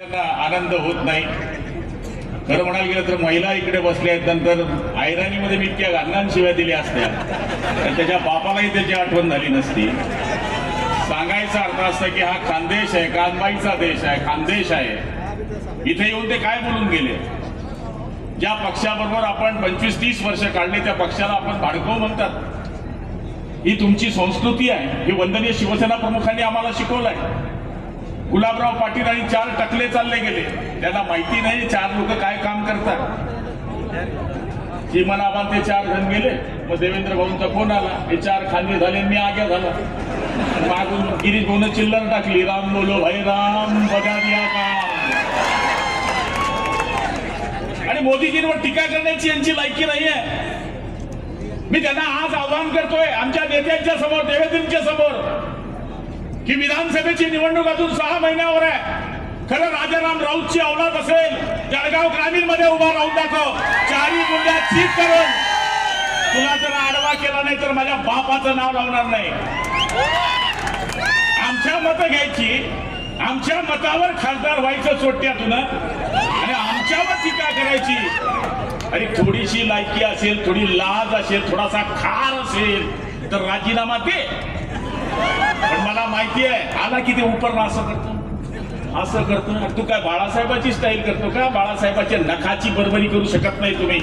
त्यांना आनंद होत नाही. खरं म्हणायला गेलं तर महिला इकडे बसल्या आहेत नंतर आयराणीमध्ये मी इतक्या गांगांशिवाय दिल्या असत्या. तर त्याच्या बापालाही त्याची आठवण झाली नसती. सांगायचा अर्थ असं की हा खानदेश आहे कानबाईचा देश आहे खानदेश आहे. इथे येऊन ते काय बोलून गेले? ज्या पक्षाबरोबर आपण पंचवीस तीस वर्ष काढले त्या पक्षाला आपण भाडकव म्हणतात. ही तुमची संस्कृती आहे. ही वंदनीय शिवसेना प्रमुखांनी आम्हाला शिकवलंय. गुलाबराव पाटील आणि चार टकले चालले गेले. त्यांना माहिती नाही चार लोक काय काम करतात. चिमनाबाद ते चार जण गेले मग देवेंद्र भाऊंचा फोन आला. हे चार खांदे झाले मी आग्या झाला. मागून गिरीश भाऊन चिल्लर टाकली राम बोलो भाई राम बघा आणि मोदीजींवर टीका करण्याची यांची लायकी नाहीये. मी त्यांना आज आवाहन करतोय आमच्या नेत्यांच्या समोर देवेंद्रच्या समोर. की विधानसभेची निवडणूक अजून सहा महिन्यावर आहे. खरं राजाराम राऊतची अवलाद असेल जळगाव ग्रामीणमध्ये उभा राहून दाखव. चारी गुंड्या चीक करून. तुला जर आडवा केला नाही तर माझ्या बापाचं नाव लावणार नाही. आमच्या मतं घ्यायची. आमच्या मतावर खासदार व्हायचं चोट्यातून आणि आमच्यावर टीका करायची. आणि थोडीशी लायकी असेल थोडी लाज असेल थोडासा खार असेल तर राजीनामा दे. मला माहिती आहे. आला की ते उपरणं असं करतो. असं करतो. तू काय बाळासाहेबाची स्टाईल करतो का? बाळासाहेबाच्या नखाची बरोबरी करू शकत नाही तुम्ही.